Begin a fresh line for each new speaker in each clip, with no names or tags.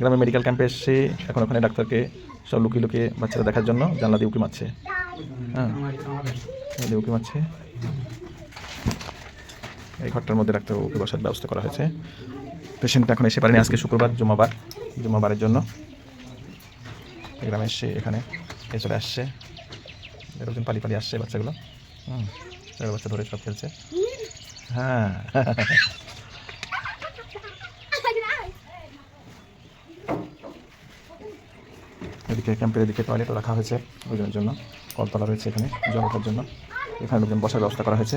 গ্রামের মেডিকেল ক্যাম্পে এসে এখন ওখানে ডাক্তারকে সব লুকিয়ে লুকিয়ে বাচ্চারা দেখার জন্য জানলা দিয়ে উকি মারছে হ্যাঁ দিয়ে মারছে এই ঘরটার মধ্যে ডাক্তার উকি বসার ব্যবস্থা করা হয়েছে পেশেন্ট এখন এসে পারেনি আজকে শুক্রবার জুমাবার জুমাবারের জন্য গ্রামে এসে এখানে এসে আসছে এরকম পালি পালি আসছে বাচ্চাগুলো হুম বাচ্চা ধরে সব খেলছে হ্যাঁ এদিকে ক্যাম্পের এদিকে টয়লেট রাখা হয়েছে ওই জন্য কলতলা রয়েছে এখানে জল ওঠার জন্য এখানে লোকজন বসার ব্যবস্থা করা হয়েছে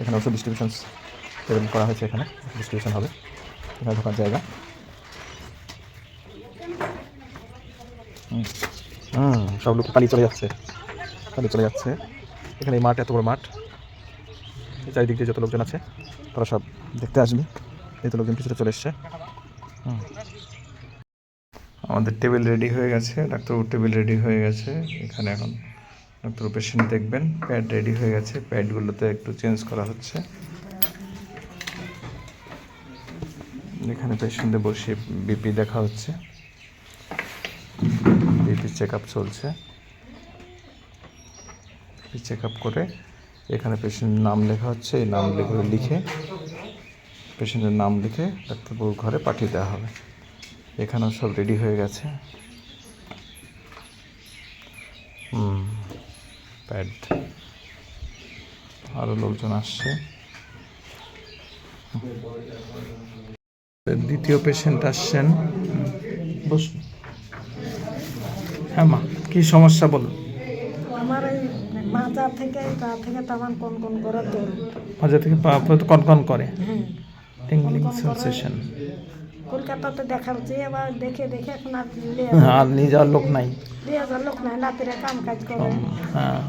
এখানে ওষুধ ডিস্ট্রিবিউশন টেবিল করা হয়েছে এখানে ডিস্ট্রিবিউশন হবে এখানে ঢোকার জায়গা হুম সব লোক পালিয়ে চলে যাচ্ছে পালিয়ে চলে যাচ্ছে এখানে এই মাঠ এত বড় মাঠ চারিদিক দিয়ে যত লোকজন আছে তারা সব দেখতে আসবে এই তো লোকজন কিছুটা চলে এসছে হুম আমাদের টেবিল রেডি হয়ে গেছে ডাক্তারবাবু টেবিল রেডি হয়ে গেছে এখানে এখন ডাক্তারবাবু পেশেন্ট দেখবেন প্যাড রেডি হয়ে গেছে প্যাডগুলোতে একটু চেঞ্জ করা হচ্ছে এখানে পেশেন্টে বসে বিপি দেখা হচ্ছে বিপি চেক আপ চলছে বিপি চেক আপ করে এখানে পেশেন্টের নাম লেখা হচ্ছে এই নাম লিখে লিখে পেশেন্টের নাম লিখে ডাক্তারবাবুর ঘরে পাঠিয়ে দেওয়া হবে এখানেও সব রেডি হয়ে গেছে প্যাড আরও লোকজন আসছে দ্বিতীয় পেশেন্ট আসছেন বসুন হ্যাঁ মা কি সমস্যা বলুন
আমার মাজা থেকে পা থেকে তামান কোন কোন করে
মাজা থেকে পা কন কন করে হ্যাঁ। টিংলিং সেন্সেশন
কলকাতাতে দেখার যে আবার দেখে দেখে এখন আর
হ্যাঁ, আর নিয়ে লোক নাই
নিয়ে যাওয়ার লোক নাই নাতিরা কাম কাজ করে হ্যাঁ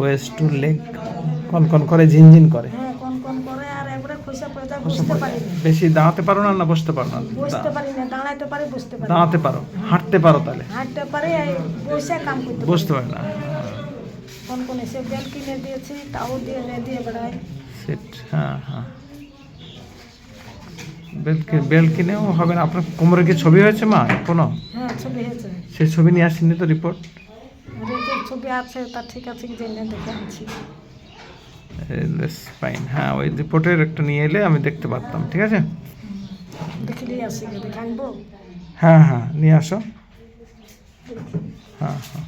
ওয়েস্ট টু লেক কন কন করে ঝিনঝিন করে
হ্যাঁ কন কন করে আর একবারে খোসা পয়দা বসতে পারি
বেশি দাঁড়াতে পারো না না বসতে পারো না
বসতে পারি না দাঁড়াতে পারি বসতে
দাঁড়াতে পারো হাঁটতে পারো তাহলে
হাঁটতে পারি বসে কাম করতে বসতে পারে না কোন কোন এসে বেল কিনে দিয়েছি তাও দিয়ে দিয়ে বেড়াই সেট হ্যাঁ হ্যাঁ
বেল্ট কিনেও হবে না আপনার কোমরে কি ছবি হয়েছে মা এখনো হ্যাঁ, সেই ছবি নিয়ে আসেননি তো রিপোর্ট
ছবি আছে তা ঠিক আছে জেনে দেখে আনছি
হ্যাঁ ওই রিপোর্টের নিয়ে এলে আমি দেখতে পারতাম ঠিক আছে হ্যাঁ হ্যাঁ নিয়ে আসো হ্যাঁ হ্যাঁ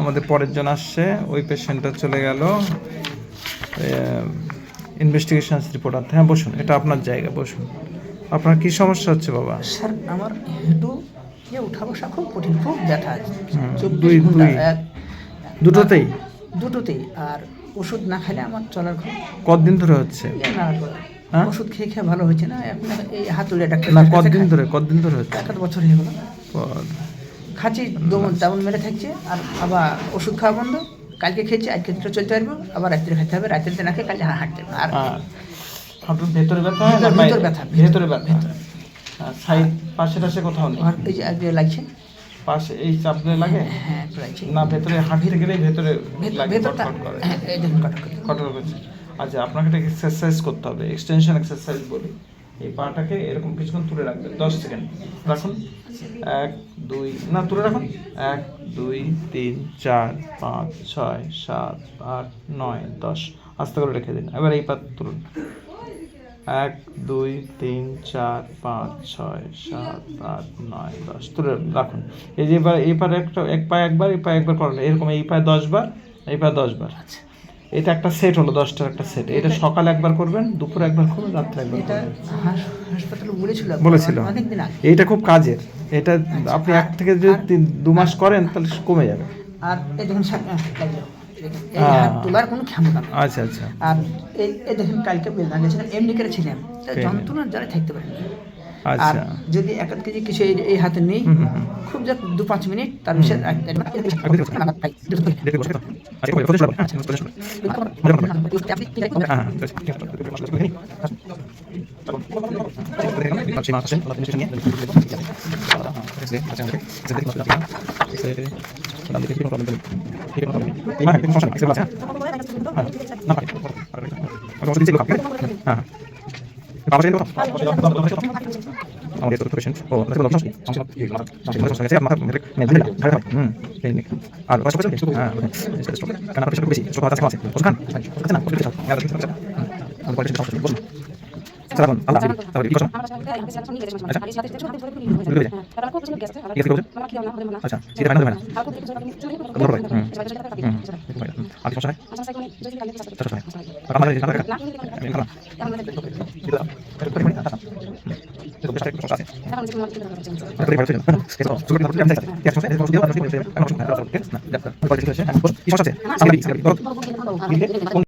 আমাদের পরের জন আসছে ওই পেশেন্টটা চলে গেল ইনভেস্টিগেশন আনতে হ্যাঁ বসুন এটা আপনার জায়গা বসুন আপনার কি সমস্যা হচ্ছে বাবা
স্যার আমার হেঁটু যে উঠা বসা খুব কঠিন খুব ব্যথা
দুই দুই দুটোতেই
দুটোতেই আর ওষুধ না খেলে আমার চলার খুব
কতদিন ধরে হচ্ছে হ্যাঁ?
ওষুধ খেয়ে খেয়ে ভালো হচ্ছে না এখন এই হাতুড়ে ডাক্তার
না কতদিন ধরে কতদিন ধরে হচ্ছে
এক বছর হয়ে গেল খাচ্ছি দমন আচ্ছা। তেমন মেরে থাকছে আর আবার ওষুধ খাওয়া বন্ধ কালকে খেয়েছি আজকে তো চলতে পারবো আবার রাত্রে খেতে হবে রাত্রে না খেয়ে কালকে হাঁটতে পারবো আর হ্যাঁ।
হাঁটুর ভেতরে ব্যথা ভেতরে ব্যথা ভেতরে ব্যথা সাইড পাশে টাশে কোথাও নেই
এই যে আগে লাগছে
পাশে এই চাপলে লাগে হ্যাঁ, হ্যাঁ না ভেতরে হাঁটতে গেলে ভেতরে
ভেতরটা হ্যাঁ এই দেখুন
কটক করছে আচ্ছা আপনাকে একটা এক্সারসাইজ করতে হবে এক্সটেনশন এক্সারসাইজ বলি এই পাটাকে এরকম কিছুক্ষণ তুলে রাখবেন দশ সেকেন্ড রাখুন এক দুই না তুলে রাখুন এক দুই তিন চার পাঁচ ছয় সাত আট নয় দশ আস্তে করে রেখে দিন এবার এই পাত তুলুন এক দুই তিন চার পাঁচ ছয় সাত আট নয় দশ তুলে রাখুন এই যে এবার এই পারে একটা এক পায়ে একবার এই পায়ে একবার করেন এরকম এই পায়ে দশবার এই পায়ে দশবার আচ্ছা এটা একটা সেট হলো দশটার একটা সেট হ্যাঁ, এটা সকাল একবার করবেন দুপুর একবার করবেন রাত্রে একবার
করবেন হাসপাতালে বলেছিল
বলেছিল এটা খুব কাজের এটা আচ্ছা, আপনি এক থেকে যদি দু মাস করেন তাহলে কমে যাবে
আর এই দেখুন তোলার কোনো ক্ষমতা নেই আচ্ছা আচ্ছা আর এই এই দেখুন কালকে বেদনা গেছিলাম এমনি করে ছিলাম যন্ত্রণা যারা থাকতে পারেন আচ্ছা। আর যদি এক কেজি কিছু এই হাতে নেই খুব যা দু পাঁচ মিনিট তার বিষয়ে Nah, আমাদের চতুর্থ পেশেন্ট ও দেখুন লক্ষণ আছে আপনার মেরে আর
খান ওষুধ খান হবে কি করছো আচ্ছা সেটা ফাইনাল হবে না আর সমস্যা নাই সমস্যা আছে